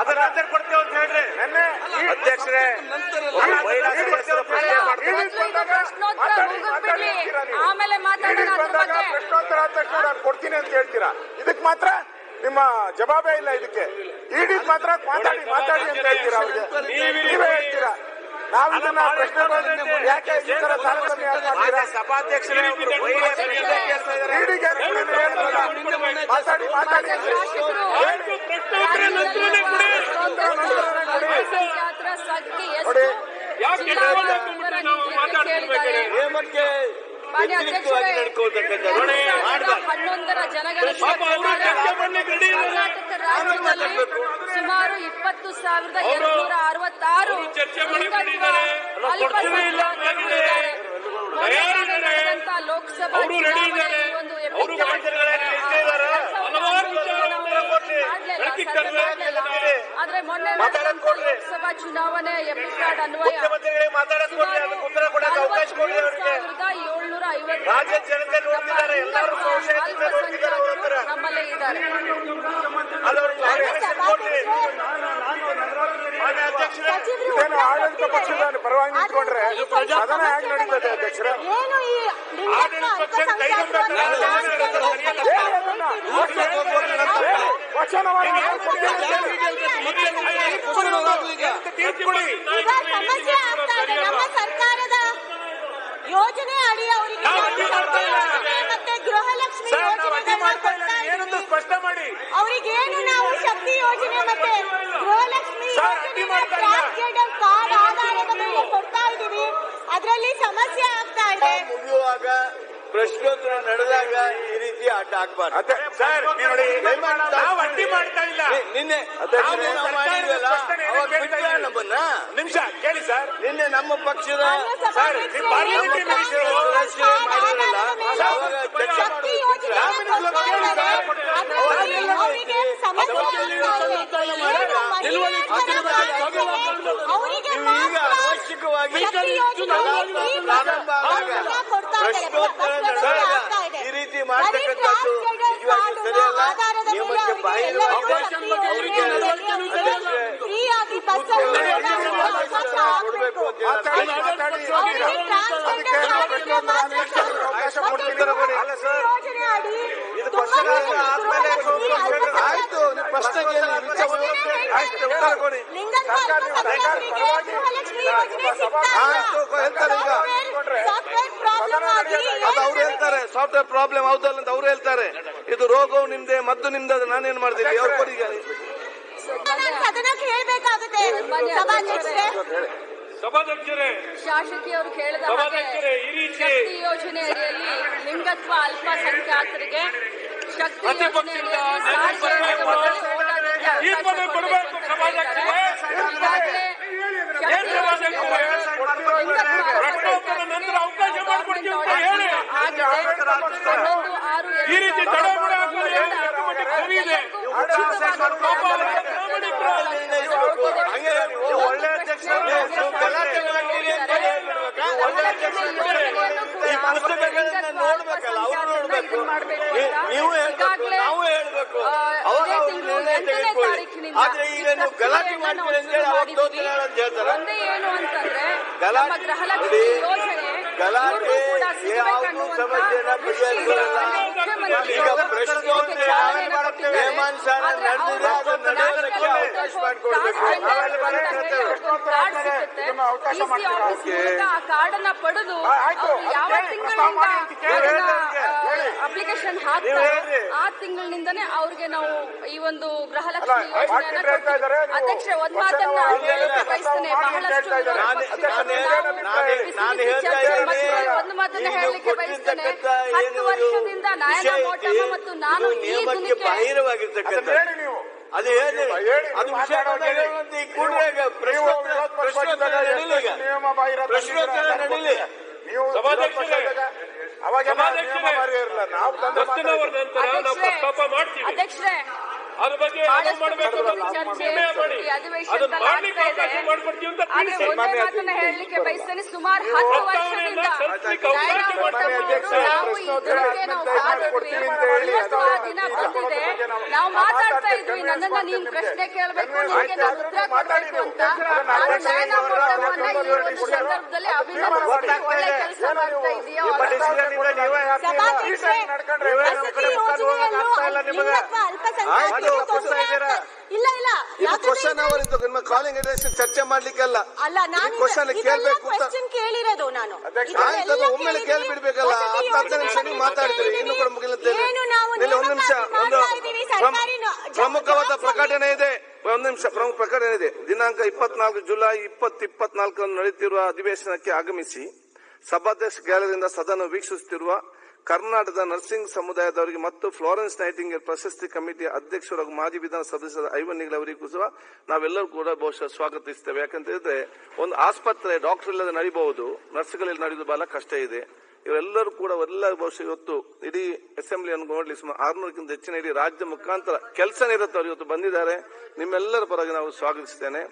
ಅದನ್ನ ಕೊಡ್ತೇವೆ ಅಂತ ಹೇಳ್ರಿ. ನೆನ್ನೆ ಅಧ್ಯಕ್ಷರೇ? ಆಮೇಲೆ. ಪ್ರಶ್ನೋತ್ತರ ಆದ ತಕ್ಷಣ ನಾನು ಕೊಡ್ತೀನಿ ಅಂತ ಹೇಳ್ತೀರಾ? ಇದಕ್ ಮಾತ್ರ ನಿಮ್ಮ ಜವಾಬೇ ಇಲ್ಲ ಇದಕ್ಕೆ. ಇಡೀ ಮಾತ್ರ ಮಾತಾಡಿ ಮಾತಾಡಿ ಅಂತ ಹೇಳ್ತೀರಾ ಅವ್ರಿಗೆ? ನೀವೇ ಹೇಳ್ತೀರಾ? ನಾವು ಇದನ್ನ ಪ್ರಶ್ನೆ ಯಾಕೆ ಈ ತರ ತಾರತಮ್ಯ ಮಾಡ್ತೀರಾ ಸಭಾಧ್ಯಕ್ಷರೇ ಮಾತಾಡಿ ನೋಡಿ. ಎರಡು ಹನ್ನೊಂದರ ಜನಗಣತಿ ಸುಮಾರು ಇಪ್ಪತ್ತು ಸಾವಿರದ ಅವರು- ತಯಾರಿದ್ದಾರೆ. ಲೋಕಸಭಾ ಆದ್ರೆ ಮೊನ್ನೆ. ಲೋಕಸಭಾ ಚುನಾವಣೆ ಅನ್ವಯ. ಅವಕಾಶ ಕೊಡ್ರಿ ಅವರಿಗೆ. ಏಳ್ನೂರ ಐವತ್ತು ನಮ್ಮಲ್ಲೇ ಇದ್ದಾರೆ. ಆಡಳಿತ ಪಕ್ಷದ ಪರವಾಗಿ ನಿಂತ್ಕೊಂಡ್ರೆ ಸದನ ಹೇಗೆ ನಡೀತದೆ ಅಧ್ಯಕ್ಷರೇ? ಏನು ಈ ಆಡಳಿತ ಪಕ್ಷ ಕೈಗೊಂಡ ಸಮಸ್ಯೆ ಆಗ್ತಾ ಇದೆ. ನಮ್ಮ ಸರ್ಕಾರದ ಯೋಜನೆ ಅಡಿ ಅವರಿಗೆ ಮತ್ತೆ ಗೃಹಲಕ್ಷ್ಮಿ ಸರ್ ನಾವು ಅಡ್ಡಿ ಯೋಜನೆಗಳನ್ನ ಮಾಡ್ತಾ ಇಲ್ಲ ಕೊಡ್ತಾ ಏನಂತ ಇದ್ದೀವಿ. ಸ್ಪಷ್ಟ ಮಾಡಿ ಅವರಿಗೇನು ನಾವು ಶಕ್ತಿ ಯೋಜನೆ ಮತ್ತೆ ಗೃಹಲಕ್ಷ್ಮಿ ಸರ್, ಅಡ್ಡಿ ಮಾಡ್ತಾ ಇಲ್ಲ. ಕಾರ್ಡ್ ಆಧಾರದ ಮೇಲೆ ಕೊಡ್ತಾ ಇದೀವಿ ಅದರಲ್ಲಿ ಸಮಸ್ಯೆ ಆಗ್ತಾ ಇದೆ ಮುಗಿಯುವಾಗ ಪ್ರಶ್ನೋತ್ತರ ನಡೆದಾಗ ಈ ರೀತಿ ಆಟ ಆಗ್ಬಾರ್ದು ಅದೇ ಸರ್ ನೀವು ನೋಡಿ ನಾವು ಅಡ್ಡಿ ಮಾಡ್ತಾ ಇಲ್ಲ ನಿನ್ನೆ. ನಮ್ಮನ್ನ ನಿಮಿಷ ಕೇಳಿ ಸರ್ ನಿನ್ನೆ ನಮ್ಮ ಪಕ್ಷದ ಸರ್, ಅವರಿಗೆ ಸಮಸ್ಯೆ ಅದರಲ್ಲಿ ಈ ರೀತಿ ಮಾಡ್ತಕ್ಕಂಥದ್ದು ಸರಿಯಲ್ಲ. ನಿಯಮಕ್ಕೆ ಕೊಡಬೇಕು ಅದಕ್ಕೆ ಅವಕಾಶ ಕೊಡ್ತೀನಿ ಅಲ್ಲ ಸರ್. ಆಯ್ತು, ಕೇಳಿ ಉತ್ತರ ಕೊಡಿ. ಅದು ಅವ್ರು ಹೇಳ್ತಾರೆ ಸಾಫ್ಟ್ವೇರ್ ಪ್ರಾಬ್ಲಮ್ ಹೌದಲ್ಲ ಅಂತ ಅವ್ರು ಹೇಳ್ತಾರೆ. ಇದು ರೋಗವು ನಿಮ್ದೆ ಮದ್ದು ನಿಮ್ದು ಅದು ನಾನೇನ್ ಮಾಡ್ತೀನಿ? ಅವ್ರು ಕೊಡಿ ನಾನು ಸದನಕ್ಕೆ ಹೇಳ್ಬೇಕಾಗುತ್ತೆ. ಸಭಾಧ್ಯಕ್ಷರೇ. ಸಭಾಧ್ಯಕ್ಷರೇ ಶಾಸಕಿಯವರು ಕೇಳಿದ ಹಾಗೆ ಸಭಾಧ್ಯಕ್ಷರೇ, ಈ ರೀತಿ ಶಕ್ತಿ ಯೋಜನೆ ಅಡಿಯಲ್ಲಿ ಲಿಂಗತ್ವ ಅಲ್ಪಸಂಖ್ಯಾತರಿಗೆ ಶಕ್ತಿ ಯೋಜನೆಯಲ್ಲಿ ಹನ್ನೊಂದು ಆರು ಈ ರೀತಿ ತಡಮಾಡ ಒಳ್ಳೆ ನೀವು ನೀವು ಗಲಾಟೆಗಳನ್ನ ಇರಿ ಅಂತ ಒಳ್ಳೆ ಅಧ್ಯಕ್ಷರು ಈ ಪುಸ್ತಕಗಳನ್ನ ನೋಡ್ಬೇಕಲ್ಲ ಅವ್ರು ನೋಡ್ಬೇಕು. ನೀ- ನೀವು ಹೇಳ್ಬೇಕು. ನಾವು ಹೇಳ್ಬೇಕು. ಅವಾಗ ಅವ್ರು ನಿರ್ಣಯ ತೆಗೆದುಕೊಳ್ಳಿ. ಆದ್ರೆ ಈಗ ನೀವು ಗಲಾಟೆ ಮಾಡ್ತೀರಿ ಅಂತ ಹೇಳಿ ಅವಾಗ ತೋತಿನಾಳ ಅಂತ ಹೇಳ್ತಾರ. ಒಂದೇ ಏನು ಅಂತಂದ್ರೆ ಗಲಾಟೆ- ಗಲಾಟೆ ಸಮಸ್ಯೆನ ಬಗೆಹರಿಸೋಲ್ಲ. ಈಗ ಪ್ರಶ್ನೋತ್ತರ ಇದಕ್ಕೆ ಚಾಲನೆ ಕೊಟ್ಟಿದ್ದಾರೆ. ನೇಮಾನುಸಾರ ಆದ್ರೆ ನಡೆದಿದೆ, ಅವರು ಅದು ನಡೆಯೋದಕ್ಕೆ ಅವಕಾಶ ಮಾಡಿಕೊಡ್ಬೇಕು. ಟ್ರಾನ್ಸ್ಜೆಂಡರ್ ನಾವೆಲ್ಲ ಬರೀ ಅಂತ ಹೇಳ್ತೇವೆ. ಹೇಳಿ ಒಂದು ಕಾರ್ಡ್ ಸಿಗುತ್ತೆ. ಇದನ್ನ ಅವಕಾಶ ಆ ಕಾರ್ಡ್ ಅನ್ನ ಪಡೆದು ಯಾವ ತಿಂಗಳಿಂದ. ಅಪ್ಲಿಕೇಶನ್ ಹಾಕ್ತಾರೆ. ಆ ತಿಂಗಳಿನಿಂದನೇ ಅವ್ರಿಗೆ ನಾವು ಈ ಒಂದು ಗೃಹಲಕ್ಷ್ಮಿ ಯೋಜನೆಯನ್ನ ಅಧ್ಯಕ್ಷ ಒಂದ್ ಮಾತನ್ನ ಹೇಳಕ್ಕೆ ಬಯಸ್ತೇನೆ. ಬಹಳಷ್ಟು. ಒಂದು ಮಾತನ್ನ ಹೇಳಲಿಕ್ಕೆ ಬಯಸ್ತೇನೆ. ಹತ್ತು ವರ್ಷದಿಂದ ನಾಯಕ ನಯನ ಮತ್ತು ನಾನು ಈ ಬಾಹಿರವಾಗಿರ್ತಕ್ಕಂಥ ಅದು ಹೇಳಿ ಅದು ವಿಷಯ ನೀವು ಪ್ರಶ್ನೋತ್ತರ ನಡೀಲಿ ಅವಾಗ ನಾವು ತಂದು ದರ್ಶನ್ ಅವರ ನಂತರ ನಾವು ಪ್ರಸ್ತಾಪ ಮಾಡ್ತೀವಿ. ಅಧ್ಯಕ್ಷರೇ ಅದ್ರ ಬಗ್ಗೆ ಬಹಳಷ್ಟು ಅನುವು ಅಂತ ಚರ್ಚೆ ನಿರ್ಣಯ ಮಾಡಿ. ಅಧಿವೇಶನದಲ್ಲಿ ಅದನ್ನ ಮಾಡ್ಲಿಕ್ಕೆ ಆಗ್ತಾ ಇದೆ. ಅವಕಾಶ ಮಾಡ್ಕೊಡ್ತೀವಿ ಅಂತ ಆದ್ರೆ ತಿಳಿಸಿ. ಒಂದೇ ಹೇಳಲಿಕ್ಕೆ ಬಯಸ್ತೇನೆ ಸುಮಾರು ಹತ್ತು ವರ್ಷದಿಂದ ನಾವು ನಾವು ದಿನ ಬಂದಿದೆ. ನಾವು ಮಾತಾಡ್ತಾ ಇದ್ವಿ ನನ್ನನ್ನ ನೀನ್ ಪ್ರಶ್ನೆ ಕೇಳಬೇಕು ಉತ್ತರ ಕೊಡಬೇಕು ಅಂತ ನಾನು ಈ ಸಂದರ್ಭದಲ್ಲಿ ಅಭಿನಂದಿಸಿ ಒಳ್ಳೆ ಕೆಲಸ ಮಾಡ್ತಾ ಇದೆಯೋ? ಇಲ್ಲ ಇಲ್ಲ ಇದು ಕ್ವಶನ್ ಅವರ್ ಇದ್ದು ನಿಮ್ಮ ಕಾಲಿಂಗ್ ಅಡ್ರೆಸ್ ಚರ್ಚೆ ಮಾಡ್ಲಿಕ್ಕೆಲ್ಲ ಅಲ್ಲ ನಾನು ಕ್ವಶನ್ ಕೇಳಬೇಕು ಕ್ವಶನ್ ಕೇಳಿರೋದು ನಾನು ಆಯ್ತು ಒಮ್ಮೆಲೆ ಕೇಳ್ಬಿಡ್ಬೇಕಲ್ಲ ಹತ್ತು ಹತ್ತು ನಿಮಿಷ ನೀವು ಮಾತಾಡ್ತೀರಿ ಇನ್ನು ಕೂಡ ಮುಗಿಲತ್ತೇನೆ ಒಂದು ನಿಮಿಷ ಒಂದು ಪ್ರಮುಖವಾದ ಪ್ರಕಟಣೆ ಇದೆ. ಒಂದು ನಿಮಿಷ ಪ್ರಮುಖ ಪ್ರಕಟಣೆ ಇದೆ. ದಿನಾಂಕ ಇಪ್ಪತ್ನಾಲ್ಕು ಜುಲೈ ಇಪ್ಪತ್ ಇಪ್ಪತ್ನಾಲ್ಕರಂದು ನಡೆಯುತ್ತಿರುವ ಅಧಿವೇಶನಕ್ಕೆ ಆಗಮಿಸಿ ಸಭಾಧ್ಯಕ್ಷ ಗ್ಯಾಲರಿಯಿಂದ ಸದನ ವೀಕ್ಷಿಸುತ್ತಿರುವ ಕರ್ನಾಟಕದ ನರ್ಸಿಂಗ್ ಸಮುದಾಯದವರಿಗೆ ಮತ್ತು ಫ್ಲೋರೆನ್ಸ್ ನೈಟಿಂಗೇಲ್ ಪ್ರಶಸ್ತಿ ಕಮಿಟಿ ಅಧ್ಯಕ್ಷರು ಮಾಜಿ ವಿಧಾನ ಸದಸ್ಯರ ಐವನ್ ನಿಗಳವರಿಗೂ ಸಹ ನಾವೆಲ್ಲರೂ ಕೂಡ ಬಹುಶಃ ಸ್ವಾಗತಿಸ್ತೇವೆ. ಯಾಕಂತ ಹೇಳಿದ್ರೆ ಒಂದು ಆಸ್ಪತ್ರೆ ಡಾಕ್ಟರ್ ಇಲ್ಲದೆ ನಡೀಬಹುದು, ನರ್ಸ್ಗಳಲ್ಲಿ ನಡೆಯುವುದು ಬಹಳ ಕಷ್ಟ ಇದೆ. ಇವರೆಲ್ಲರೂ ಕೂಡ ಎಲ್ಲ ಬಹುಶಃ ಇವತ್ತು ಇಡೀ ಅಸೆಂಬ್ಲಿಯನ್ನು ನೋಡಲಿ ಸುಮಾರು ಆರ್ನೂರಕ್ಕಿಂತ ಹೆಚ್ಚಿನ ಇಡೀ ರಾಜ್ಯ ಮುಖಾಂತರ ಕೆಲಸ ನಿರತವರು ಇವತ್ತು ಬಂದಿದ್ದಾರೆ. ನಿಮ್ಮೆಲ್ಲರ ಪರವಾಗಿ ನಾವು ಸ್ವಾಗತಿಸ್ತೇನೆ.